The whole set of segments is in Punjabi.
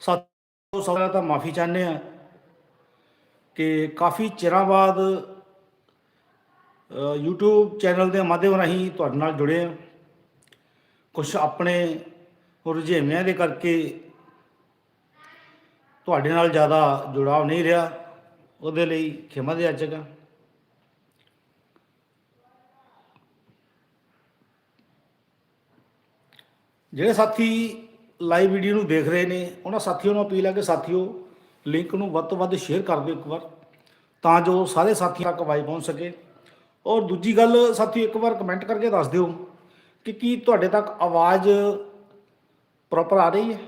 ਸਾਥੀਓ ਸਾਰਾ ਤਾਂ ਮਾਫੀ ਚਾਹੁੰਦੇ ਆ ਕਿ ਕਾਫੀ ਚਿਰਾਂ ਬਾਅਦ ਅ, YouTube ਚੈਨਲ ਦੇ ਮਾਧਿਅਮ ਰਾਹੀਂ ਤੁਹਾਡੇ ਨਾਲ ਜੁੜੇ ਆ ਕੁਝ ਆਪਣੇ ਰੁਝੇਵਿਆਂ ਦੇ ਕਰਕੇ ਤੁਹਾਡੇ ਨਾਲ ਜ਼ਿਆਦਾ ਜੁੜਾਵ ਨਹੀਂ ਰਿਹਾ। ਉਹਦੇ ਲਈ ਖਿਮਾ ਦੇ ਯਾਚਕ ਹਾਂ ਜਿਹੜੇ ਸਾਥੀ ਲਾਈਵ ਵੀਡੀਓ ਨੂੰ ਦੇਖ ਰਹੇ ਨੇ। ਉਹਨਾਂ ਸਾਥੀਆਂ ਨੂੰ ਅਪੀਲ ਹੈ ਕਿ ਸਾਥੀਓ ਲਿੰਕ ਨੂੰ ਵੱਧ ਤੋਂ ਵੱਧ ਸ਼ੇਅਰ ਕਰ ਦਿਓ ਇੱਕ ਵਾਰ, ਤਾਂ ਜੋ ਸਾਰੇ ਸਾਥੀਆਂ ਤੱਕ ਆਵਾਜ਼ ਪਹੁੰਚ ਸਕੇ। ਔਰ ਦੂਜੀ ਗੱਲ, ਸਾਥੀਓ, ਇੱਕ ਵਾਰ ਕਮੈਂਟ ਕਰਕੇ ਦੱਸ ਦਿਓ ਕਿ ਕੀ ਤੁਹਾਡੇ ਤੱਕ ਆਵਾਜ਼ ਪ੍ਰੋਪਰ ਆ ਰਹੀ ਹੈ?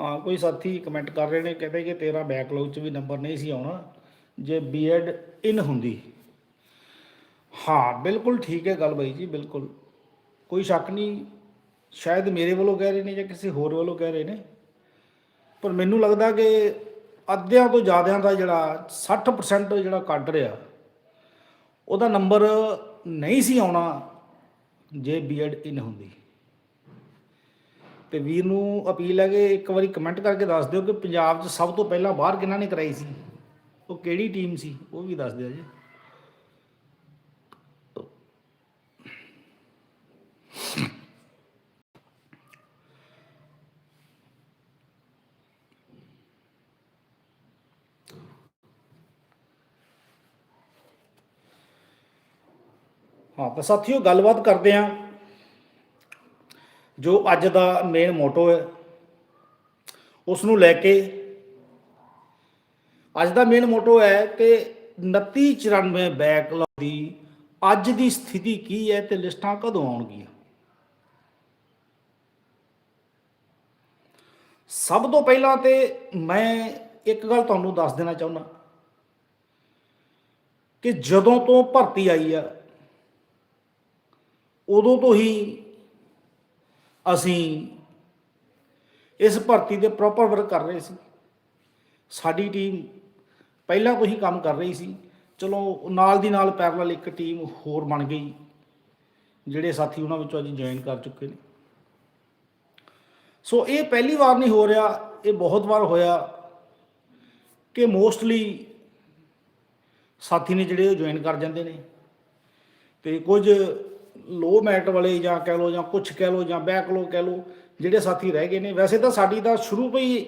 ਹਾਂ, ਕੋਈ ਸਾਥੀ ਕਮੈਂਟ ਕਰ ਰਹੇ ਨੇ, ਕਹਿੰਦੇ ਕਿ ਤੇਰਾ ਬੈਕਲੌਗ 'ਚ ਵੀ ਨੰਬਰ ਨਹੀਂ ਸੀ ਆਉਣਾ, ਜੇ ਬੀਐਡ ਇਨ ਹੁੰਦੀ। ਹਾਂ, ਬਿਲਕੁਲ ਠੀਕ ਹੈ ਗੱਲ ਬਾਈ ਜੀ, ਬਿਲਕੁਲ। ਕੋਈ ਸ਼ੱਕ ਨਹੀਂ, ਸ਼ਾਇਦ ਮੇਰੇ ਵੱਲੋਂ ਕਹਿ ਰਹੇ ਨੇ ਜਾਂ ਕਿਸੇ ਹੋਰ ਵੱਲੋਂ ਕਹਿ ਰਹੇ ਨੇ। ਪਰ ਮੈਨੂੰ ਲੱਗਦਾ ਕਿ ਅੱਧਿਆਂ ਤੋਂ ਜ਼ਿਆਦਿਆਂ ਦਾ ਜਿਹੜਾ 60% ਜਿਹੜਾ ਕੱਢ ਰਿਹਾ, ਉਹਦਾ ਨੰਬਰ ਨਹੀਂ ਸੀ ਆਉਣਾ, ਜੇ ਬੀਐਡ ਇਨ ਹੁੰਦੀ। ਤੇ ਵੀਰ ਨੂੰ ਅਪੀਲ ਹੈ ਕਿ ਇੱਕ ਵਾਰੀ ਕਮੈਂਟ ਕਰਕੇ ਦੱਸ ਦਿਓ ਕਿ ਪੰਜਾਬ 'ਚ ਸਭ ਤੋਂ ਪਹਿਲਾਂ ਬਾਹਰ ਕਿਹਨਾਂ ਨੇ ਕਰਾਈ ਸੀ? ਉਹ ਕਿਹੜੀ ਟੀਮ ਸੀ? ਉਹ ਵੀ ਦੱਸ ਦਿਓ ਜੀ। ਹਾਂ, ਤਾਂ ਸਾਥੀਓ, ਗੱਲਬਾਤ ਕਰਦੇ ਆਂ ਜੋ ਅੱਜ ਦਾ ਮੇਨ ਮੋਟੋ ਹੈ ਉਸ ਨੂੰ ਲੈ ਕੇ ਅੱਜ ਦਾ ਮੇਨ ਮੋਟੋ ਹੈ ਕਿ 2994 ਬੈਕਲੌਗ ਦੀ ਅੱਜ ਦੀ ਸਥਿਤੀ ਕੀ ਹੈ ਤੇ ਲਿਸਟਾਂ ਕਦੋਂ ਆਉਣਗੀਆਂ? ਸਭ ਤੋਂ ਪਹਿਲਾਂ ਤੇ ਮੈਂ ਇੱਕ ਗੱਲ ਤੁਹਾਨੂੰ ਦੱਸ ਦੇਣਾ ਚਾਹੁੰਦਾ ਕਿ ਜਦੋਂ ਤੋਂ ਭਰਤੀ ਆਈ ਆ, ਉਦੋਂ ਤੋਂ ਹੀ ਅਸੀਂ ਇਸ ਭਰਤੀ ਦੇ ਪ੍ਰੋਪਰ ਵਰਕ ਕਰ ਰਹੇ ਸੀ। ਸਾਡੀ ਟੀਮ ਪਹਿਲਾਂ ਤੋਂ ਹੀ ਕੰਮ ਕਰ ਰਹੀ ਸੀ। ਚਲੋ, ਨਾਲ ਦੀ ਨਾਲ ਪੈਰਲਲ ਇੱਕ ਟੀਮ ਹੋਰ ਬਣ ਗਈ, ਜਿਹੜੇ ਸਾਥੀ ਉਹਨਾਂ ਵਿੱਚੋਂ ਅੱਜ ਜੁਆਇਨ ਕਰ ਚੁੱਕੇ ਨੇ। ਸੋ ਇਹ ਪਹਿਲੀ ਵਾਰ ਨਹੀਂ ਹੋ ਰਿਹਾ, ਇਹ ਬਹੁਤ ਵਾਰ ਹੋਇਆ ਕਿ ਮੋਸਟਲੀ ਸਾਥੀ ਨੇ ਜਿਹੜੇ ਉਹ ਜੁਆਇਨ ਕਰ ਜਾਂਦੇ ਨੇ। ਤੇ ਕੁਝ ਲੋ ਮੈਟ ਵਾਲੇ ਜਾਂ ਕਹਿ ਲੋ ਜਾਂ ਕੁਝ ਕਹਿ ਲੋ ਜਾਂ ਬੈਕਲੋ ਕਹਿ ਲੋ ਜਿਹੜੇ ਸਾਥੀ ਰਹਿ ਗਏ ਨੇ, ਵੈਸੇ ਤਾਂ ਸਾਡੀ ਤਾਂ ਸ਼ੁਰੂ ਤੋਂ ਹੀ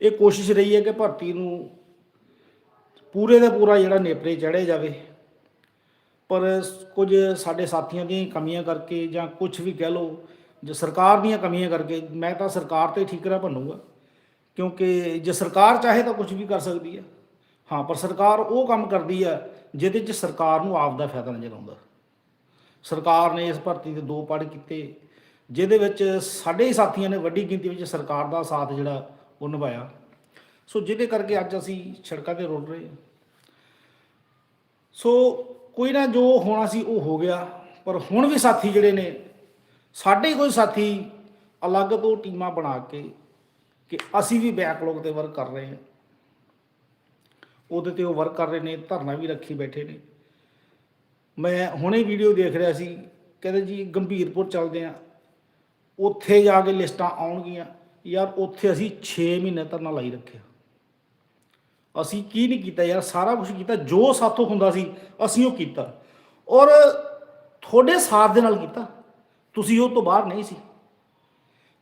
ਇਹ ਕੋਸ਼ਿਸ਼ ਰਹੀ ਹੈ ਕਿ ਭਰਤੀ ਨੂੰ ਪੂਰੇ ਦਾ ਪੂਰਾ ਜਿਹੜਾ ਨੇਪਰੇ ਚੜ੍ਹੇ ਜਾਵੇ। ਪਰ ਕੁਝ ਸਾਡੇ ਸਾਥੀਆਂ ਦੀਆਂ ਕਮੀਆਂ ਕਰਕੇ ਜਾਂ ਕੁਝ ਵੀ ਕਹਿ ਲੋ ਜੋ ਸਰਕਾਰ ਦੀਆਂ ਕਮੀਆਂ ਕਰਕੇ, ਮੈਂ ਤਾਂ ਸਰਕਾਰ ਤੇ ਠੀਕਰਾ ਭੰਨੂਗਾ, ਕਿਉਂਕਿ ਜੇ ਸਰਕਾਰ ਚਾਹੇ ਤਾਂ ਕੁਝ ਵੀ ਕਰ ਸਕਦੀ ਹੈ। ਹਾਂ, ਪਰ ਸਰਕਾਰ ਉਹ ਕੰਮ ਕਰਦੀ ਹੈ, ਜਿਹਦੇ 'ਚ ਸਰਕਾਰ ਨੂੰ ਆਪ ਦਾ ਫਾਇਦਾ ਨਜ਼ਰ ਆਉਂਦਾ। ਸਰਕਾਰ ਨੇ ਇਸ ਭਰਤੀ ਦੇ ਦੋ ਪੜ ਕੀਤੇ, ਜਿਹਦੇ ਵਿੱਚ ਸਾਡੇ ਹੀ ਸਾਥੀਆਂ ਨੇ ਵੱਡੀ ਗਿਣਤੀ ਵਿੱਚ ਸਰਕਾਰ ਦਾ ਸਾਥ ਜਿਹੜਾ, ਉਹ ਨਿਭਾਇਆ। ਸੋ ਜਿਹਦੇ ਕਰਕੇ ਅੱਜ ਅਸੀਂ ਸੜਕਾਂ ਤੇ ਰੁਲ ਰਹੇ ਹਾਂ। ਸੋ ਕੋਈ ਨਾ ਜੋ ਹੋਣਾ ਸੀ ਉਹ ਹੋ ਗਿਆ, ਪਰ ਹੁਣ ਵੀ ਸਾਥੀ ਜਿਹੜੇ ਨੇ, ਸਾਡੇ ਹੀ ਕੋਈ ਸਾਥੀ ਅਲੱਗ ਤੋਂ ਟੀਮਾਂ ਬਣਾ ਕੇ, ਕਿ ਅਸੀਂ ਵੀ ਬੈਕਲੌਗ ਤੇ ਵਰਕ ਕਰ ਰਹੇ ਹਾਂ। ਉਹਦੇ ਤੇ ਉਹ ਵਰਕ ਕਰ ਰਹੇ ਨੇ, ਧਰਨਾ ਵੀ ਰੱਖੀ ਬੈਠੇ ਨੇ। ਮੈਂ ਹੁਣੇ ਵੀਡੀਓ ਦੇਖ ਰਿਹਾ ਸੀ, ਕਹਿੰਦੇ ਜੀ ਗੰਭੀਰਪੁਰ ਚੱਲਦੇ ਆ ਉੱਥੇ ਜਾ ਕੇ ਲਿਸਟਾਂ ਆਉਣਗੀਆਂ। ਯਾਰ ਉੱਥੇ ਅਸੀਂ 6 ਮਹੀਨੇ ਧਰਨਾ ਲਾਈ ਰੱਖਿਆ। ਅਸੀਂ ਕੀ ਨਹੀਂ ਕੀਤਾ ਯਾਰ, ਸਾਰਾ ਕੁਝ ਕੀਤਾ। ਜੋ ਸਾਥੋਂ ਹੁੰਦਾ ਸੀ, ਅਸੀਂ ਉਹ ਕੀਤਾ। ਔਰ ਤੁਹਾਡੇ ਸਾਥ ਦੇ ਨਾਲ ਕੀਤਾ। ਤੁਸੀਂ ਉਹ ਤੋਂ ਬਾਹਰ ਨਹੀਂ ਸੀ।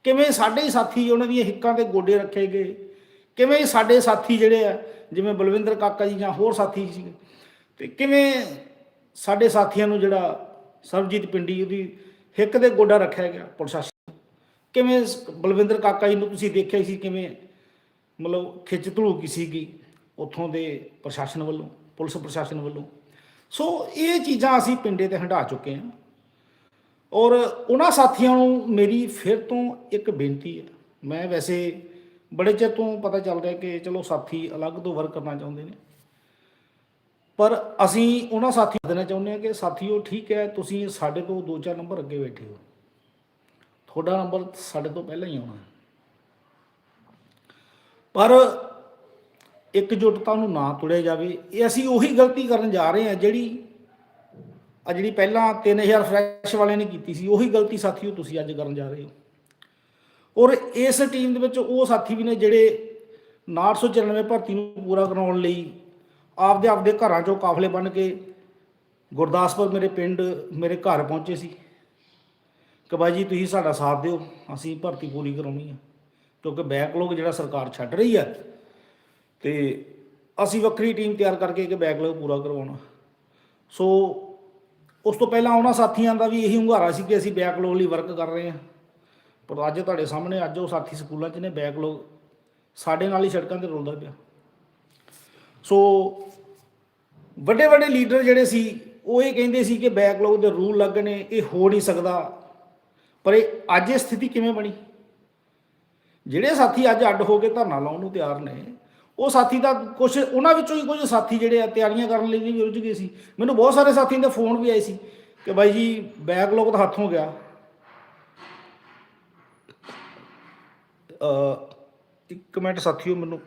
ਕਿਵੇਂ ਸਾਡੇ ਹੀ ਸਾਥੀ ਉਹਨਾਂ ਦੀਆਂ ਹਿੱਕਾਂ ਤੇ ਗੋਡੇ ਰੱਖੇ ਗਏ? ਕਿਵੇਂ ਸਾਡੇ ਸਾਥੀ ਜਿਹੜੇ ਆ, ਜਿਵੇਂ ਬਲਵਿੰਦਰ ਕਾਕਾ ਜੀ ਜਾਂ ਹੋਰ ਸਾਥੀ ਸੀ। ਤੇ ਕਿਵੇਂ ਸਾਡੇ ਸਾਥੀਆਂ ਨੂੰ ਜਿਹੜਾ ਸਰਬਜੀਤ ਪਿੰਡੀ ਉਹਦੀ ਹਿੱਕ ਦੇ ਗੋਡਾ ਰੱਖਿਆ ਗਿਆ ਪ੍ਰਸ਼ਾਸਨ ਕਿਵੇਂ ਬਲਵਿੰਦਰ ਕਾਕਾ ਜੀ ਨੂੰ ਤੁਸੀਂ ਦੇਖਿਆ ਸੀ, ਕਿਵੇਂ ਮਤਲਬ ਖਿੱਚ ਧਲੂਕੀ ਸੀਗੀ ਉੱਥੋਂ ਦੇ ਪ੍ਰਸ਼ਾਸਨ ਵੱਲੋਂ, ਪੁਲਿਸ ਪ੍ਰਸ਼ਾਸਨ ਵੱਲੋਂ? ਸੋ ਇਹ ਚੀਜ਼ਾਂ ਅਸੀਂ ਪਿੰਡੇ ਤੇ ਹੰਢਾ ਚੁੱਕੇ ਹਾਂ। ਔਰ ਉਹਨਾਂ ਸਾਥੀਆਂ ਨੂੰ ਮੇਰੀ ਫਿਰ ਤੋਂ ਇੱਕ ਬੇਨਤੀ ਹੈ। ਮੈਂ ਵੈਸੇ ਬੜੇ ਚਿਰ ਤੋਂ ਪਤਾ ਚੱਲ ਰਿਹਾ ਕਿ ਚਲੋ ਸਾਥੀ ਅਲੱਗ ਤੋਂ ਵਰਕ ਕਰਨਾ ਚਾਹੁੰਦੇ ਨੇ। ਪਰ ਅਸੀਂ ਉਹਨਾਂ ਸਾਥੀਆਂ ਨੂੰ ਦੇਣਾ ਚਾਹੁੰਦੇ ਹਾਂ ਕਿ ਸਾਥੀਓ ਠੀਕ ਹੈ, ਤੁਸੀਂ ਸਾਡੇ ਤੋਂ ਦੋ ਚਾਰ ਨੰਬਰ ਅੱਗੇ ਬੈਠੇ ਹੋ। ਤੁਹਾਡਾ ਨੰਬਰ ਸਾਡੇ ਤੋਂ ਪਹਿਲਾਂ ਹੀ ਆਉਣਾ ਪਰ ਇਕਜੁੱਟਤਾ ਨੂੰ ਨਾ ਤੁੜਿਆ ਜਾਵੇ। ਇਹ ਅਸੀਂ ਉਹੀ ਗਲਤੀ ਕਰਨ ਜਾ ਰਹੇ ਹਾਂ ਜਿਹੜੀ ਆ ਜਿਹੜੀ ਪਹਿਲਾਂ 3000 ਫਰੈਸ਼ ਵਾਲਿਆਂ ਨੇ ਕੀਤੀ ਸੀ, ਉਹੀ ਗਲਤੀ ਸਾਥੀਓ ਤੁਸੀਂ ਅੱਜ ਕਰਨ ਜਾ ਰਹੇ ਹੋ। ਔਰ ਇਸ ਟੀਮ ਦੇ ਵਿੱਚ ਉਹ ਸਾਥੀ ਵੀ ਨੇ ਜਿਹੜੇ 994 ਭਰਤੀ ਨੂੰ ਪੂਰਾ ਕਰਾਉਣ ਲਈ ਆਪਦੇ ਆਪਦੇ ਘਰਾਂ ਚੋਂ ਕਾਫਲੇ ਬਣ ਕੇ ਗੁਰਦਾਸਪੁਰ ਮੇਰੇ ਪਿੰਡ, ਮੇਰੇ ਘਰ ਪਹੁੰਚੇ ਸੀ। ਕਿ ਬਾਈ ਜੀ, ਤੁਸੀਂ ਸਾਡਾ ਸਾਥ ਦਿਓ, ਅਸੀਂ ਭਰਤੀ ਪੂਰੀ ਕਰਾਉਣੀ ਹੈ ਕਿਉਂਕਿ ਬੈਕਲੌਗ ਜਿਹੜਾ ਸਰਕਾਰ ਛੱਡ ਰਹੀ ਹੈ ਤੇ ਅਸੀਂ ਵੱਖਰੀ ਟੀਮ ਤਿਆਰ ਕਰਕੇ ਕਿ ਬੈਕਲੌਗ ਪੂਰਾ ਕਰਵਾਉਣਾ। ਸੋ ਉਸ ਤੋਂ ਪਹਿਲਾਂ ਉਹਨਾਂ ਸਾਥੀਆਂ ਦਾ ਵੀ ਇਹੀ ਹੁੰਗਾਰਾ ਸੀ ਕਿ ਅਸੀਂ ਬੈਕਲੌਗ ਲਈ ਵਰਕ ਕਰ ਰਹੇ ਹਾਂ ਪਰ ਅੱਜ ਤੁਹਾਡੇ ਸਾਹਮਣੇ ਅੱਜ ਉਹ ਸਾਥੀ ਸਕੂਲਾਂ 'ਚ ਨੇ ਬੈਕਲੌਗ ਸਾਡੇ ਨਾਲ ਹੀ ਸੜਕਾਂ ਤੇ ਰੁਲਦਾ ਪਿਆ। ਸੋ ਵੱਡੇ ਵੱਡੇ ਲੀਡਰ ਜਿਹੜੇ ਸੀ, ਉਹ ਇਹ ਕਹਿੰਦੇ ਸੀ ਕਿ ਬੈਕਲੌਗ ਦੇ ਰੂਲ ਲੱਗਣੇ ਇਹ ਹੋ ਨਹੀਂ ਸਕਦਾ। ਪਰ ਇਹ ਅੱਜ ਇਹ ਸਥਿਤੀ ਕਿਵੇਂ ਬਣੀ? ਜਿਹੜੇ ਸਾਥੀ ਅੱਜ ਅੱਡ ਹੋ ਕੇ ਧਰਨਾ ਲਾਉਣ ਨੂੰ ਤਿਆਰ ਨੇ, ਉਹ ਸਾਥੀ ਦਾ ਕੁਝ ਉਹਨਾਂ ਵਿੱਚੋਂ ਹੀ ਕੁਝ ਸਾਥੀ ਜਿਹੜੇ ਆ, ਤਿਆਰੀਆਂ ਕਰਨ ਲਈ ਵੀ ਰੁੱਝ ਗਏ ਸੀ। ਮੈਨੂੰ ਬਹੁਤ ਸਾਰੇ ਸਾਥੀਆਂ ਦੇ ਫੋਨ ਵੀ ਆਏ ਸੀ ਕਿ ਬਾਈ ਜੀ ਬੈਕਲੌਗ ਤਾਂ ਹੱਥੋਂ ਗਿਆ। ਅ ਇੱਕ ਮਿੰਟ ਸਾਥੀਓ, ਮੈਨੂੰ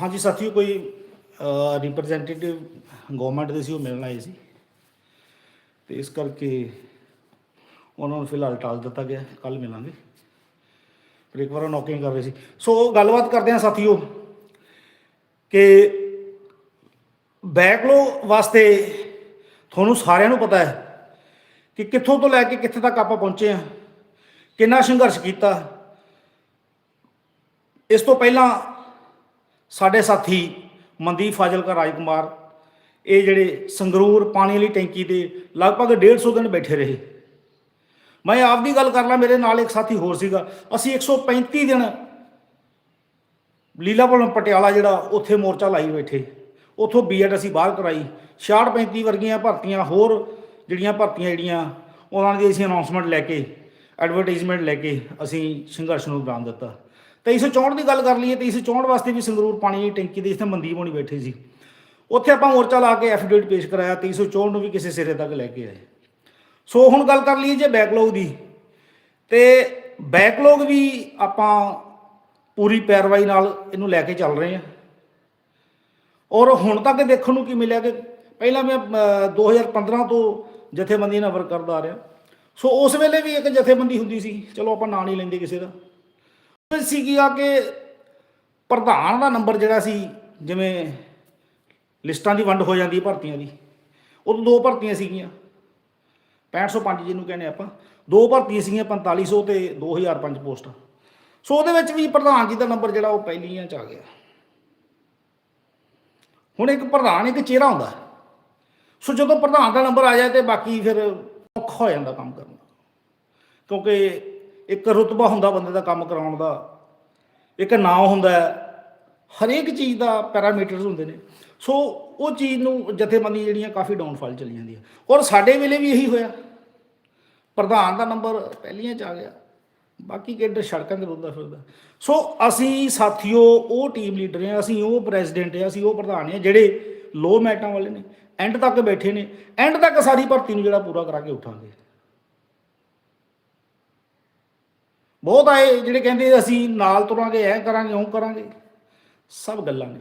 ਹਾਂਜੀ ਸਾਥੀਓ, ਕੋਈ ਰਿਪਰੈਜ਼ੈਂਟੇਟਿਵ ਗਵਰਨਮੈਂਟ ਦੇ ਸੀ, ਉਹ ਮਿਲਣ ਆਏ ਸੀ। ਤੇ ਇਸ ਕਰਕੇ ਉਹਨਾਂ ਨੂੰ ਫਿਲਹਾਲ ਟਾਲ ਦਿੱਤਾ ਗਿਆ ਕੱਲ ਮਿਲਾਂਗੇ। ਪਰ ਇੱਕ ਵਾਰ ਨੌਕਿੰਗ ਕਰ ਰਹੇ ਸੀ। ਸੋ, ਗੱਲਬਾਤ ਕਰਦੇ ਹਾਂ ਸਾਥੀਓ ਕਿ ਬੈਕਲੋ ਵਾਸਤੇ ਤੁਹਾਨੂੰ ਸਾਰਿਆਂ ਨੂੰ ਪਤਾ ਹੈ ਕਿ ਕਿੱਥੋਂ ਤੋਂ ਲੈ ਕੇ ਕਿੱਥੇ ਤੱਕ ਆਪਾਂ ਪਹੁੰਚੇ ਹਾਂ, ਕਿੰਨਾ ਸੰਘਰਸ਼ ਕੀਤਾ। ਇਸ ਤੋਂ ਪਹਿਲਾਂ ਸਾਡੇ ਸਾਥੀ ਮਨਦੀਪ ਫਾਜ਼ਿਲਕਾ, ਰਾਜਕੁਮਾਰ, ਇਹ ਜਿਹੜੇ ਸੰਗਰੂਰ ਪਾਣੀ ਵਾਲੀ ਟੈਂਕੀ ਤੇ ਲਗਭਗ 150 ਦਿਨ ਬੈਠੇ ਰਹੇ। ਮੈਂ ਆਪ ਦੀ ਗੱਲ ਕਰ ਲਾਂ, ਮੇਰੇ ਨਾਲ ਇੱਕ ਸਾਥੀ ਹੋਰ ਸੀਗਾ। ਅਸੀਂ 135 ਦਿਨ ਲੀਲਾਪੁਰ ਪਟਿਆਲਾ ਜਿਹੜਾ ਉੱਥੇ ਮੋਰਚਾ ਲਾਈ ਬੈਠੇ। ਉੱਥੋਂ ਬੀਐਡ ਅਸੀਂ ਬਾਹਰ ਕਰਾਈ। 66 35 ਵਰਗੀਆਂ ਭਰਤੀਆਂ ਹੋਰ ਜਿਹੜੀਆਂ ਭਰਤੀਆਂ ਜਿਹੜੀਆਂ, ਉਹਨਾਂ ਦੀ ਅਸੀਂ ਅਨਾਉਂਸਮੈਂਟ ਲੈ ਕੇ ਐਡਵਰਟਾਈਜ਼ਮੈਂਟ ਲੈ ਕੇ ਅਸੀਂ ਸੰਘਰਸ਼ ਨੂੰ ਵਿਰਾਮ ਦਿੱਤਾ। 2364 ਦੀ ਗੱਲ ਕਰ ਲਈਏ 2364 ਵਾਸਤੇ ਵੀ ਸੰਗਰੂਰ ਪਾਣੀ ਦੀ ਟੈਂਕੀ ਦੇ ਜਿੱਥੇ ਮਨਦੀਪ ਹੋਣੀ ਬੈਠੇ ਸੀ। ਉੱਥੇ ਆਪਾਂ ਮੋਰਚਾ ਲਾ ਕੇ ਐਫੀਡੇਵਿਟ ਪੇਸ਼ ਕਰਾਇਆ 2364 ਨੂੰ ਵੀ ਕਿਸੇ ਸਿਰੇ ਤੱਕ ਲੈ ਕੇ ਆਏ। ਸੋ ਹੁਣ ਗੱਲ ਕਰ ਲਈਏ ਜੇ ਬੈਕਲੌਗ ਦੀ ਤੇ ਬੈਕਲੌਗ ਵੀ ਆਪਾਂ ਪੂਰੀ ਪੈਰਵਾਈ ਨਾਲ ਇਹਨੂੰ ਲੈ ਕੇ ਚੱਲ ਰਹੇ ਹਾਂ। ਔਰ ਹੁਣ ਤੱਕ ਦੇਖਣ ਨੂੰ ਕੀ ਮਿਲਿਆ ਕਿ ਪਹਿਲਾਂ ਮੈਂ ਅਹ, 2015 ਤੋਂ ਜਥੇਬੰਦੀ ਨਾਲ ਵਰਕ ਕਰਦਾ ਆ ਰਿਹਾ। ਸੋ ਉਸ ਵੇਲੇ ਵੀ ਇੱਕ ਜਥੇਬੰਦੀ ਹੁੰਦੀ ਸੀ ਚਲੋ ਆਪਾਂ ਨਾਂ ਨਹੀਂ ਲੈਂਦੇ ਕਿਸੇ ਦਾ। ਉਹ ਕਿ ਪ੍ਰਧਾਨ ਦਾ ਨੰਬਰ ਜਿਹੜਾ ਸੀ, ਜਿਵੇਂ ਲਿਸਟਾਂ ਦੀ ਵੰਡ ਹੋ ਜਾਂਦੀ ਹੈ ਭਰਤੀਆਂ ਦੀ, ਉਦੋਂ ਦੋ ਭਰਤੀਆਂ ਸੀਗੀਆਂ। 6505 ਜਿਹਨੂੰ ਕਹਿੰਦੇ ਆਪਾਂ, ਦੋ ਭਰਤੀਆਂ ਸੀਗੀਆਂ 4500 ਤੇ 2005 ਪੋਸਟਾਂ। ਸੋ ਉਹਦੇ ਵਿੱਚ ਵੀ ਪ੍ਰਧਾਨ ਜੀ ਦਾ ਨੰਬਰ ਜਿਹੜਾ ਉਹ ਪਹਿਲੀਆਂ ਚ ਆ ਗਿਆ। ਹੁਣ ਇੱਕ ਪ੍ਰਧਾਨ, ਇੱਕ ਚਿਹਰਾ ਹੁੰਦਾ। ਸੋ ਜਦੋਂ ਪ੍ਰਧਾਨ ਦਾ ਨੰਬਰ ਆ ਜਾਏ ਤੇ ਬਾਕੀ ਫਿਰ ਔਖਾ ਹੋ ਜਾਂਦਾ ਕੰਮ ਕਰਨਾ ਕਿਉਂਕਿ ਇੱਕ ਰੁਤਬਾ ਹੁੰਦਾ ਬੰਦੇ ਦਾ ਕੰਮ ਕਰਾਉਣ ਦਾ, ਇੱਕ ਨਾਂ ਹੁੰਦਾ ਹਰੇਕ ਚੀਜ਼ ਦਾ ਪੈਰਾਮੀਟਰਸ ਹੁੰਦੇ ਨੇ। ਸੋ ਉਹ ਚੀਜ਼ ਨੂੰ ਜਥੇਬੰਦੀ ਜਿਹੜੀਆਂ ਕਾਫੀ ਡਾਊਨਫਾਲ ਚਲੀ ਜਾਂਦੀ ਹੈ ਔਰ ਸਾਡੇ ਵੇਲੇ ਵੀ ਇਹੀ ਹੋਇਆ। ਪ੍ਰਧਾਨ ਦਾ ਨੰਬਰ ਪਹਿਲੀਆਂ ਚ ਆ ਗਿਆ। ਬਾਕੀ ਕਿੱਧਰ ਸੜਕਾਂ ਤੇ ਰੁਲਦਾ ਫਿਰਦਾ। ਸੋ ਅਸੀਂ ਸਾਥੀਓ, ਉਹ ਟੀਮ ਲੀਡਰ ਹਾਂ ਅਸੀਂ ਉਹ ਪ੍ਰੈਜ਼ੀਡੈਂਟ ਹਾਂ ਅਸੀਂ ਉਹ ਪ੍ਰਧਾਨ ਹਾਂ ਜਿਹੜੇ ਲੋ ਮੈਟਾਂ ਵਾਲੇ ਨੇ ਐਂਡ ਤੱਕ ਬੈਠੇ ਨੇ ਐਂਡ ਤੱਕ ਸਾਰੀ ਭਰਤੀ ਨੂੰ ਜਿਹੜਾ ਪੂਰਾ ਕਰਾ ਕੇ ਉਠਾਂਗੇ। ਬਹੁਤ ਆਏ ਜਿਹੜੇ ਕਹਿੰਦੇ ਅਸੀਂ ਨਾਲ ਤੁਰਾਂਗੇ, ਐ ਕਰਾਂਗੇ ਉਹ ਕਰਾਂਗੇ। ਸਭ ਗੱਲਾਂ ਨੇ।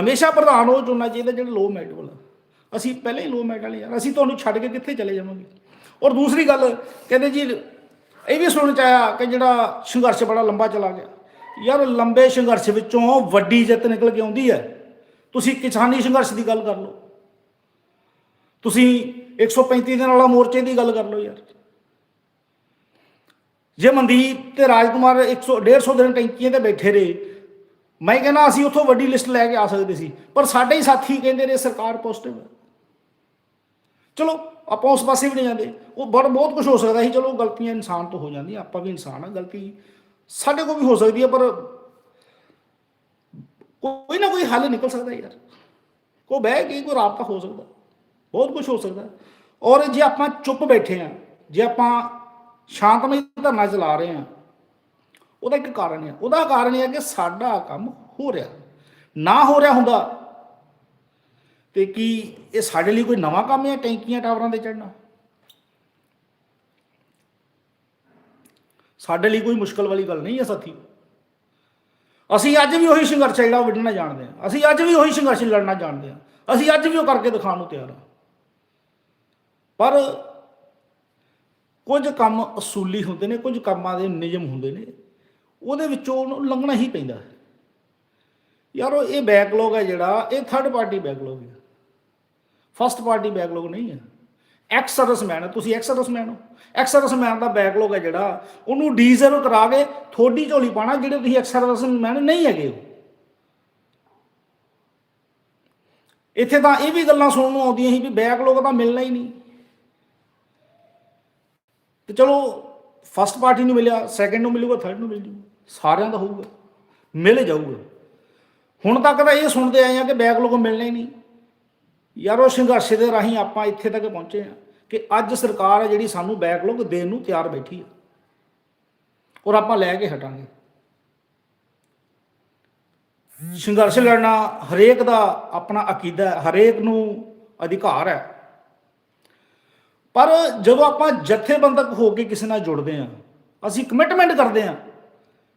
ਹਮੇਸ਼ਾ ਪ੍ਰਧਾਨ ਉਹ ਚੁਣਨਾ ਚਾਹੀਦਾ ਜਿਹੜਾ ਲੋ ਮੈਡਲ ਵਾਲਾ ਅਸੀਂ ਪਹਿਲੇ ਹੀ ਲੋ ਮੈਡਲ ਯਾਰ, ਅਸੀਂ ਤੁਹਾਨੂੰ ਛੱਡ ਕੇ ਕਿੱਥੇ ਚਲੇ ਜਾਵਾਂਗੇ? ਔਰ ਦੂਸਰੀ ਗੱਲ, ਕਹਿੰਦੇ ਜੀ, ਇਹ ਵੀ ਸੁਣਨ ਚ ਆਇਆ ਕਿ ਜਿਹੜਾ ਸੰਘਰਸ਼ ਬੜਾ ਲੰਬਾ ਚਲਾ ਗਿਆ। ਯਾਰ ਲੰਬੇ ਸੰਘਰਸ਼ ਵਿੱਚੋਂ ਵੱਡੀ ਜਿੱਤ ਨਿਕਲ ਕੇ ਆਉਂਦੀ ਹੈ। ਤੁਸੀਂ ਕਿਸਾਨੀ ਸੰਘਰਸ਼ ਦੀ ਗੱਲ ਕਰ ਲਓ। ਤੁਸੀਂ 135 ਦਿਨ ਵਾਲਾ ਮੋਰਚੇ ਦੀ ਗੱਲ ਕਰ ਲਓ ਯਾਰ। ਜੇ ਮਨਦੀਪ ਤੇ ਰਾਜਕੁਮਾਰ 100 150 ਦਿਨ ਟੈਂਕੀਆਂ ਤੇ ਬੈਠੇ ਰਹੇ, ਮੈਂ ਕਹਿੰਦਾ ਅਸੀਂ ਉੱਥੋਂ ਵੱਡੀ ਲਿਸਟ ਲੈ ਕੇ ਆ ਸਕਦੇ ਸੀ, ਪਰ ਸਾਡੇ ਹੀ ਸਾਥੀ ਕਹਿੰਦੇ ਨੇ ਸਰਕਾਰ ਪੋਜ਼ਿਟਿਵ ਹੈ। ਚਲੋ, ਆਪਾਂ ਉਸ ਪਾਸੇ ਵੀ ਨਹੀਂ ਜਾਂਦੇ, ਉਹ ਬੜ ਬਹੁਤ ਕੁਝ ਹੋ ਸਕਦਾ ਸੀ, ਚਲੋ ਗਲਤੀਆਂ ਇਨਸਾਨ ਤੋਂ ਹੋ ਜਾਂਦੀਆਂ, ਆਪਾਂ ਵੀ ਇਨਸਾਨ ਆ ਗਲਤੀ ਸਾਡੇ ਕੋਲ ਵੀ ਹੋ ਸਕਦੀ ਹੈ, ਪਰ ਕੋਈ ਨਾ ਕੋਈ ਹੱਲ ਨਿਕਲ ਸਕਦਾ ਯਾਰ। ਕੋ ਬਹਿ ਕੇ, ਕੋਈ ਰਾਬਤਾ ਹੋ ਸਕਦਾ, ਬਹੁਤ ਕੁਝ ਹੋ ਸਕਦਾ। ਔਰ ਜੇ ਆਪਾਂ ਚੁੱਪ ਬੈਠੇ ਆ ਜੇ ਆਪਾਂ ਸ਼ਾਂਤਮਈ ਧਰਨਾ ਚਲਾ ਰਹੇ ਆ ਉਹਦਾ ਇੱਕ ਕਾਰਨ ਹੈ। ਉਹਦਾ ਕਾਰਨ ਇਹ ਹੈ ਕਿ ਸਾਡਾ ਕੰਮ ਹੋ ਰਿਹਾ। ਨਾ ਹੋ ਰਿਹਾ ਹੁੰਦਾ ਤੇ ਕੀ ਇਹ ਸਾਡੇ ਲਈ ਕੋਈ ਨਵਾਂ ਕੰਮ ਹੈ ਟੈਂਕੀਆਂ, ਟਾਵਰਾਂ ਤੇ ਚੜਨਾ ਸਾਡੇ ਲਈ ਕੋਈ ਮੁਸ਼ਕਲ ਵਾਲੀ ਗੱਲ ਨਹੀਂ ਹੈ ਸਾਥੀ। ਅਸੀਂ ਅੱਜ ਵੀ ਉਹੀ ਸੰਘਰਸ਼ ਜਿਹੜਾ ਉਹ ਵਿੱਢਣਾ ਜਾਣਦੇ ਹਾਂ। ਅਸੀਂ ਅੱਜ ਵੀ ਉਹੀ ਸੰਘਰਸ਼ ਲੜਨਾ ਜਾਣਦੇ ਹਾਂ। ਅਸੀਂ ਅੱਜ ਵੀ ਉਹ ਕਰਕੇ ਦਿਖਾਉਣ ਨੂੰ ਤਿਆਰ ਹਾਂ। ਪਰ ਕੁਝ ਕੰਮ ਅਸੂਲੀ ਹੁੰਦੇ ਨੇ, ਕੁਝ ਕੰਮਾਂ ਦੇ ਨਿਯਮ ਹੁੰਦੇ ਨੇ, ਉਹਦੇ ਵਿੱਚੋਂ ਉਹਨੂੰ ਲੰਘਣਾ ਹੀ ਪੈਂਦਾ ਯਾਰ ਉਹ ਇਹ ਬੈਕਲੌਗ ਹੈ ਜਿਹੜਾ, ਇਹ ਥਰਡ ਪਾਰਟੀ ਬੈਕਲੌਗ ਹੈ। ਫਸਟ ਪਾਰਟੀ ਬੈਕਲੌਗ ਨਹੀਂ ਹੈ। ਐਕਸ ਸਰਵਿਸਮੈਨ ਤੁਸੀਂ ਐਕਸ ਸਰਵਿਸਮੈਨ ਹੋ? ਐਕਸ ਸਰਵਿਸਮੈਨ ਦਾ ਬੈਕਲੌਗ ਹੈ ਜਿਹੜਾ, ਉਹਨੂੰ ਡੀਜ਼ਲ ਕਰਾ ਕੇ ਥੋੜੀ ਝੋਲੀ ਪਾਣਾ ਜਿਹੜੇ ਤੁਸੀਂ ਐਕਸ ਸਰਵਿਸਮੈਨ ਨਹੀਂ ਹੈਗੇ ਹੋ। ਇੱਥੇ ਤਾਂ ਇਹ ਵੀ ਗੱਲਾਂ ਸੁਣਨ ਨੂੰ ਆਉਂਦੀਆਂ ਸੀ ਵੀ ਬੈਕਲੌਗ ਤਾਂ ਮਿਲਣਾ ਹੀ ਨਹੀਂ। ਤੇ ਚਲੋ ਫਸਟ ਪਾਰਟੀ ਨੂੰ ਮਿਲਿਆ ਸੈਕੰਡ ਨੂੰ ਮਿਲੂਗਾ ਥਰਡ ਨੂੰ ਮਿਲ ਜੂਗਾ। ਸਾਰਿਆਂ ਦਾ ਹੋਊਗਾ। ਮਿਲ ਜਾਊਗਾ। ਹੁਣ ਤੱਕ ਤਾਂ ਇਹ ਸੁਣਦੇ ਆਏ ਆ ਕਿ ਬੈਕਲੌਗ ਮਿਲਣਾ ਹੀ ਨਹੀਂ। ਯਾਰ, ਉਹ ਸੰਘਰਸ਼ ਦੇ ਰਾਹੀਂ ਆਪਾਂ ਇੱਥੇ ਤੱਕ ਪਹੁੰਚੇ ਆ ਕਿ ਅੱਜ ਸਰਕਾਰ ਹੈ ਜਿਹੜੀ ਸਾਨੂੰ ਬੈਕਲੌਗ ਦੇਣ ਨੂੰ ਤਿਆਰ ਬੈਠੀ ਹੈ ਔਰ ਆਪਾਂ ਲੈ ਕੇ ਹਟਾਂਗੇ। ਸੰਘਰਸ਼ ਲੜਨਾ ਹਰੇਕ ਦਾ ਆਪਣਾ ਅਕੀਦਾ ਹਰੇਕ ਨੂੰ ਅਧਿਕਾਰ ਹੈ। ਪਰ ਜਦੋਂ ਆਪਾਂ ਜਥੇਬੰਦਕ ਹੋ ਕੇ ਕਿਸੇ ਨਾਲ ਜੁੜਦੇ ਆ ਅਸੀਂ ਕਮਿਟਮੈਂਟ ਕਰਦੇ ਆ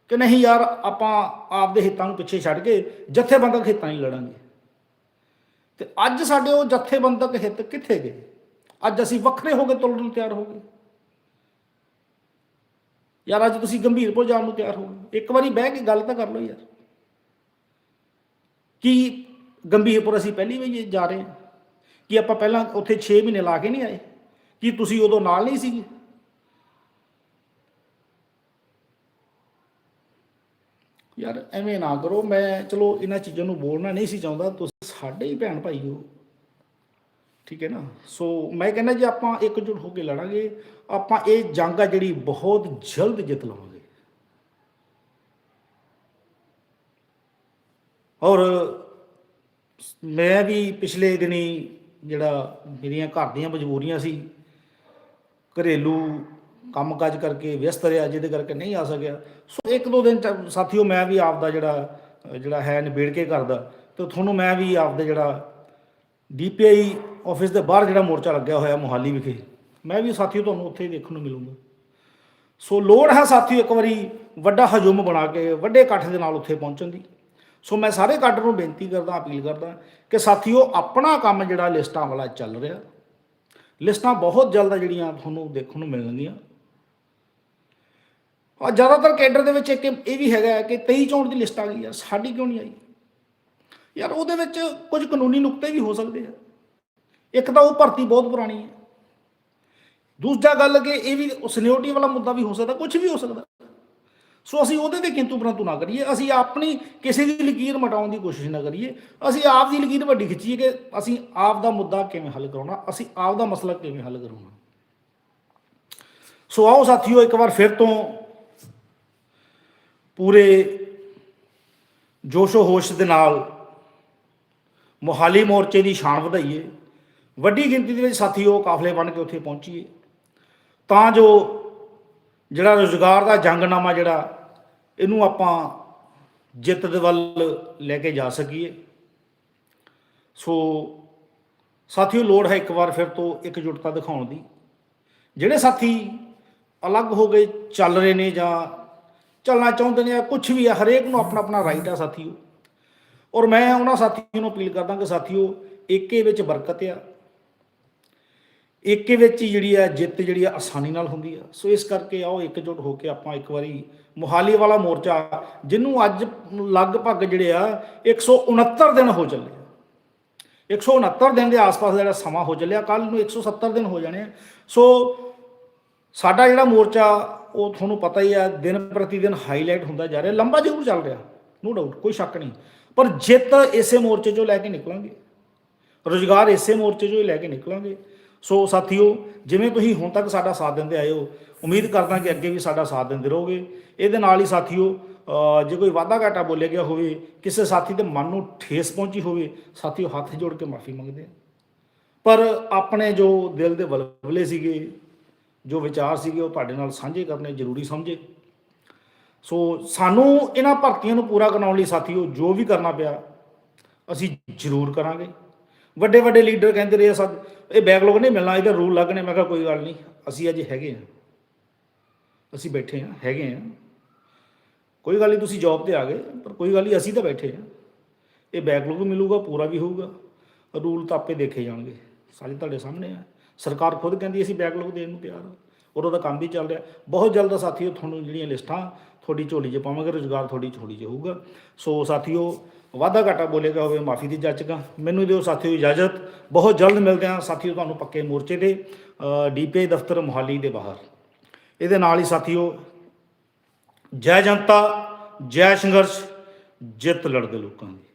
ਕਿ ਨਹੀਂ ਯਾਰ, ਆਪਾਂ ਆਪਦੇ ਹਿੱਤਾਂ ਨੂੰ ਪਿੱਛੇ ਛੱਡ ਕੇ ਜਥੇਬੰਦਕ ਹਿੱਤਾਂ ਹੀ ਲੜਾਂਗੇ। ਤੇ ਅੱਜ ਸਾਡੇ ਉਹ ਜਥੇਬੰਦਕ ਹਿੱਤ ਕਿੱਥੇ ਗਏ? ਅੱਜ ਅਸੀਂ ਵੱਖਰੇ ਹੋ ਕੇ ਤੁਲਣ ਨੂੰ ਤਿਆਰ ਹੋ ਗਏ। ਯਾਰ, ਅੱਜ ਤੁਸੀਂ ਗੰਭੀਰਪੁਰ ਜਾਣ ਨੂੰ ਤਿਆਰ ਹੋ ਗਏ। ਇੱਕ ਵਾਰੀ ਬਹਿ ਕੇ ਗੱਲ ਤਾਂ ਕਰ ਲਓ ਯਾਰ। ਕੀ ਗੰਭੀਰਪੁਰ ਅਸੀਂ ਪਹਿਲੀ ਵਾਰ ਜਾ ਰਹੇ ਹਾਂ? ਕਿ ਆਪਾਂ ਪਹਿਲਾਂ ਉੱਥੇ 6 ਮਹੀਨੇ ਲਾ ਕੇ ਨਹੀਂ ਆਏ? ਕੀ ਤੁਸੀਂ ਉਦੋਂ ਨਾਲ ਨਹੀਂ ਸੀਗੇ? ਯਾਰ ਐਵੇਂ ਨਾ ਕਰੋ, ਮੈਂ ਚਲੋ ਇਹਨਾਂ ਚੀਜ਼ਾਂ ਨੂੰ ਬੋਲਣਾ ਨਹੀਂ ਸੀ ਚਾਹੁੰਦਾ, ਤੁਸੀਂ ਸਾਡੇ ਹੀ ਭੈਣ ਭਾਈ ਹੋ। ਠੀਕ ਹੈ ਨਾ? ਸੋ ਮੈਂ ਕਹਿੰਦਾ ਜੇ ਆਪਾਂ ਇਕਜੁੱਟ ਹੋ ਕੇ ਲੜਾਂਗੇ, ਆਪਾਂ ਇਹ ਜੰਗ ਆ ਜਿਹੜੀ ਬਹੁਤ ਜਲਦ ਜਿੱਤ ਲਵਾਂਗੇ। ਔਰ ਮੈਂ ਵੀ ਪਿਛਲੇ ਦਿਨੀ ਜਿਹੜਾ ਮੇਰੀਆਂ ਘਰ ਦੀਆਂ ਮਜਬੂਰੀਆਂ ਸੀ ਘਰੇਲੂ ਕੰਮਕਾਜ ਕਰਕੇ ਵਿਅਸਤ ਰਿਹਾ, ਜਿਹਦੇ ਕਰਕੇ ਨਹੀਂ ਆ ਸਕਿਆ। ਸੋ ਇੱਕ ਦੋ ਦਿਨ ਸਾਥੀਓ ਮੈਂ ਵੀ ਆਪ ਦਾ ਜਿਹੜਾ ਜਿਹੜਾ ਹੈ ਨਿਬੇੜ ਕੇ ਕਰਦਾ ਤੇ ਤੁਹਾਨੂੰ ਮੈਂ ਵੀ ਆਪ ਦਾ ਜਿਹੜਾ ਡੀਪੀਆਈ ਆਫਿਸ ਦੇ ਬਾਹਰ ਜਿਹੜਾ ਮੋਰਚਾ ਲੱਗਿਆ ਹੋਇਆ ਮੁਹਾਲੀ ਵਿਖੇ, ਮੈਂ ਵੀ ਸਾਥੀਓ ਤੁਹਾਨੂੰ ਉੱਥੇ ਦੇਖਣ ਨੂੰ ਮਿਲੂੰਗਾ। ਸੋ ਲੋੜ ਹੈ ਸਾਥੀਓ ਇੱਕ ਵਾਰੀ ਵੱਡਾ ਹਜੂਮ ਬਣਾ ਕੇ ਵੱਡੇ ਇਕੱਠ ਦੇ ਨਾਲ ਉੱਥੇ ਪਹੁੰਚਣ ਦੀ। ਸੋ ਮੈਂ ਸਾਰੇ ਇਕੱਠ ਨੂੰ ਬੇਨਤੀ ਕਰਦਾ, ਅਪੀਲ ਕਰਦਾ ਕਿ ਸਾਥੀਓ ਆਪਣਾ ਕੰਮ ਜਿਹੜਾ ਲਿਸਟਾਂ ਵਾਲਾ ਚੱਲ ਰਿਹਾ ਲਿਸਟਾਂ ਬਹੁਤ ਜਲਦ ਆ ਜਿਹੜੀਆਂ ਤੁਹਾਨੂੰ ਦੇਖਣ ਨੂੰ ਮਿਲਣਗੀਆਂ ਆ ਜ਼ਿਆਦਾਤਰ ਕੈਡਰ ਦੇ ਵਿੱਚ ਇੱਕ ਇਹ ਵੀ ਹੈਗਾ ਕਿ 23 ਚੋਣ ਦੀ ਲਿਸਟ ਆ ਗਈ ਆ, ਸਾਡੀ ਕਿਉਂ ਨਹੀਂ ਆਈ? ਯਾਰ ਉਹਦੇ ਵਿੱਚ ਕੁਝ ਕਾਨੂੰਨੀ ਨੁਕਤੇ ਵੀ ਹੋ ਸਕਦੇ ਆ। ਇੱਕ ਤਾਂ ਉਹ ਭਰਤੀ ਬਹੁਤ ਪੁਰਾਣੀ ਹੈ ਦੂਜਾ ਗੱਲ ਕਿ ਇਹ ਵੀ ਸੀਨੀਅਰਟੀ ਵਾਲਾ ਮੁੱਦਾ ਵੀ ਹੋ ਸਕਦਾ ਕੁਝ ਵੀ ਹੋ ਸਕਦਾ। ਸੋ ਅਸੀਂ ਉਹਦੇ ਤੇ ਕਿੰਤੂ ਪਰੰਤੂ ਨਾ ਕਰੀਏ, ਅਸੀਂ ਆਪਣੀ ਕਿਸੇ ਦੀ ਲਕੀਰ ਮਟਾਉਣ ਦੀ ਕੋਸ਼ਿਸ਼ ਨਾ ਕਰੀਏ, ਅਸੀਂ ਆਪ ਦੀ ਲਕੀਰ ਵੱਡੀ ਖਿੱਚੀਏ ਕਿ ਅਸੀਂ ਆਪ ਦਾ ਮੁੱਦਾ ਕਿਵੇਂ ਹੱਲ ਕਰਾਉਣਾ, ਅਸੀਂ ਆਪ ਦਾ ਮਸਲਾ ਕਿਵੇਂ ਹੱਲ ਕਰਾਉਣਾ। ਸੋ ਆਓ ਸਾਥੀਓ, ਇੱਕ ਵਾਰ ਫਿਰ ਤੋਂ ਪੂਰੇ ਜੋਸ਼ੋ ਹੋਸ਼ ਦੇ ਨਾਲ ਮੋਹਾਲੀ ਮੋਰਚੇ ਦੀ ਸ਼ਾਨ ਵਧਾਈਏ। ਵੱਡੀ ਗਿਣਤੀ ਦੇ ਵਿੱਚ ਸਾਥੀਓ, ਕਾਫਲੇ ਬਣ ਕੇ ਉੱਥੇ ਪਹੁੰਚੀਏ। ਤਾਂ ਜੋ ਜਿਹੜਾ ਰੋਜ਼ਗਾਰ ਦਾ ਜੰਗਨਾਮਾ ਜਿਹੜਾ, ਇਹਨੂੰ ਆਪਾਂ ਜਿੱਤ ਦੇ ਵੱਲ ਲੈ ਕੇ ਜਾ ਸਕੀਏ। ਸੋ ਸਾਥੀਓ, ਲੋੜ ਹੈ ਇੱਕ ਵਾਰ ਫਿਰ ਤੋਂ ਇਕਜੁੱਟਤਾ ਦਿਖਾਉਣ ਦੀ। ਜਿਹੜੇ ਸਾਥੀ ਅਲੱਗ ਹੋ ਗਏ ਚੱਲ ਰਹੇ ਨੇ ਜਾਂ ਚੱਲਣਾ ਚਾਹੁੰਦੇ ਨੇ ਜਾਂ ਕੁਝ ਵੀ ਆ, ਹਰੇਕ ਨੂੰ ਆਪਣਾ ਆਪਣਾ ਰਾਈਟ ਹੈ ਸਾਥੀਓ। ਔਰ ਮੈਂ ਉਹਨਾਂ ਸਾਥੀਆਂ ਨੂੰ ਅਪੀਲ ਕਰਦਾ ਕਿ ਸਾਥੀਓ, ਏਕੇ ਵਿੱਚ ਬਰਕਤ ਆ। ਏਕੇ ਵਿੱਚ ਹੀ ਜਿਹੜੀ ਆ ਜਿੱਤ ਜਿਹੜੀ ਆ ਆਸਾਨੀ ਨਾਲ ਹੁੰਦੀ ਆ। ਸੋ ਇਸ ਕਰਕੇ ਆਓ ਇਕਜੁੱਟ ਹੋ ਕੇ ਆਪਾਂ ਇੱਕ ਵਾਰੀ ਮੁਹਾਲੀ ਵਾਲਾ ਮੋਰਚਾ, ਜਿਹਨੂੰ ਅੱਜ ਲਗਭਗ ਜਿਹੜੇ ਆ 169 ਦਿਨ ਹੋ ਚੱਲੇ ਆ। 169 ਦਿਨ ਦੇ ਆਸ-ਪਾਸ ਜਿਹੜਾ ਸਮਾਂ ਹੋ ਚੱਲਿਆ ਕੱਲ ਨੂੰ 170 ਦਿਨ ਹੋ ਜਾਣੇ ਆ। ਸੋ ਸਾਡਾ ਜਿਹੜਾ ਮੋਰਚਾ, ਉਹ ਤੁਹਾਨੂੰ ਪਤਾ ਹੀ ਆ, ਦਿਨ ਪ੍ਰਤੀ ਦਿਨ ਹਾਈਲਾਈਟ ਹੁੰਦਾ ਜਾ ਰਿਹਾ, ਲੰਬਾ ਜ਼ਰੂਰ ਚੱਲ ਰਿਹਾ ਨੋ ਡਾਊਟ ਕੋਈ ਸ਼ੱਕ ਨਹੀਂ। ਪਰ ਜਿੱਤ ਇਸੇ ਮੋਰਚੇ ਚੋਂ ਲੈ ਕੇ ਨਿਕਲਾਂਗੇ। ਰੋਜ਼ਗਾਰ ਇਸੇ ਮੋਰਚੇ ਚੋਂ ਹੀ ਲੈ ਕੇ ਨਿਕਲਾਂਗੇ। ਸੋ ਸਾਥੀਓ, ਜਿਵੇਂ ਤੁਸੀਂ ਹੁਣ ਤੱਕ ਸਾਡਾ ਸਾਥ ਦਿੰਦੇ ਆਏ ਹੋ, ਉਮੀਦ ਕਰਦਾ ਕਿ ਅੱਗੇ ਵੀ ਸਾਡਾ ਸਾਥ ਦਿੰਦੇ ਰਹੋਗੇ। ਇਹਦੇ ਨਾਲ ਹੀ ਸਾਥੀਓ ਜੇ ਕੋਈ ਵਾਧਾ ਘਾਟਾ ਬੋਲਿਆ ਗਿਆ ਹੋਵੇ, ਕਿਸੇ ਸਾਥੀ ਦੇ ਮਨ ਨੂੰ ਠੇਸ ਪਹੁੰਚੀ ਹੋਵੇ, ਸਾਥੀਓ ਹੱਥ ਜੋੜ ਕੇ ਮਾਫੀ ਮੰਗਦੇ ਆ ਪਰ ਆਪਣੇ ਜੋ ਦਿਲ ਦੇ ਵਲਵਲੇ ਸੀਗੇ, ਜੋ ਵਿਚਾਰ ਸੀਗੇ, ਉਹ ਤੁਹਾਡੇ ਨਾਲ ਸਾਂਝੇ ਕਰਨੇ ਜ਼ਰੂਰੀ ਸਮਝੇ। ਸੋ ਸਾਨੂੰ ਇਹਨਾਂ ਭਰਤੀਆਂ ਨੂੰ ਪੂਰਾ ਕਰਾਉਣ ਲਈ ਸਾਥੀਓ, ਜੋ ਵੀ ਕਰਨਾ ਪਿਆ, ਅਸੀਂ ਜ਼ਰੂਰ ਕਰਾਂਗੇ। ਵੱਡੇ ਵੱਡੇ ਲੀਡਰ ਕਹਿੰਦੇ ਰਹੇ ਸਦ ਇਹ ਬੈਕਲੌਗ ਨਹੀਂ ਮਿਲਣਾ, ਇਹਦੇ ਰੂਲ ਲੱਗਣੇ, ਮੈਂ ਕਿਹਾ ਕੋਈ ਗੱਲ ਨਹੀਂ, ਅਸੀਂ ਅੱਜ ਹੈਗੇ ਆ ਅਸੀਂ ਬੈਠੇ ਆ ਹੈਗੇ ਆ ਕੋਈ ਗੱਲ ਨਹੀਂ, ਤੁਸੀਂ ਜੌਬ ਤੇ ਆ ਗਏ, ਪਰ ਕੋਈ ਗੱਲ ਨਹੀਂ, ਅਸੀਂ ਤਾਂ ਬੈਠੇ ਆ ਇਹ ਬੈਕਲੌਗ ਮਿਲੂਗਾ, ਪੂਰਾ ਵੀ ਹੋਊਗਾ ਰੂਲ ਤਾਂ ਆਪੇ ਦੇਖੇ ਜਾਣਗੇ। ਸਾਰੇ ਤੁਹਾਡੇ ਸਾਹਮਣੇ ਆ। ਸਰਕਾਰ ਖੁਦ ਕਹਿੰਦੀ ਅਸੀਂ ਬੈਕਲੌਗ ਦੇਣ ਨੂੰ ਤਿਆਰ ਆ ਔਰ ਉਹਦਾ ਕੰਮ ਵੀ ਚੱਲ ਰਿਹਾ। ਬਹੁਤ ਜਲਦ ਸਾਥੀਓ, ਤੁਹਾਨੂੰ ਜਿਹੜੀਆਂ ਲਿਸਟਾਂ ਤੁਹਾਡੀ ਝੋਲੀ 'ਚ ਪਾਵਾਂਗੇ, ਰੁਜ਼ਗਾਰ ਤੁਹਾਡੀ ਝੋਲੀ 'ਚ ਹੋਊਗਾ। ਸੋ ਸਾਥੀਓ ਵਾਧਾ ਘਾਟਾ ਬੋਲੇਗਾ ਹੋਵੇ, ਮਾਫੀ ਦੀ ਜਾਚਕਾਂ ਮੈਨੂੰ ਦਿਓ ਸਾਥੀਓ ਇਜਾਜ਼ਤ। ਬਹੁਤ ਜਲਦ ਮਿਲਦੇ ਹਾਂ। ਸਾਥੀਓ ਤੁਹਾਨੂੰ ਪੱਕੇ ਮੋਰਚੇ ਤੇ ਡੀਪੀਆਈ ਦਫ਼ਤਰ ਮੁਹਾਲੀ ਦੇ ਬਾਹਰ। ਇਹਦੇ ਨਾਲ ਹੀ ਸਾਥੀਓ, ਜੈ ਜਨਤਾ, ਜੈ ਸੰਘਰਸ਼, ਜਿੱਤ ਲੜਦੇ ਲੋਕਾਂ ਦੀ।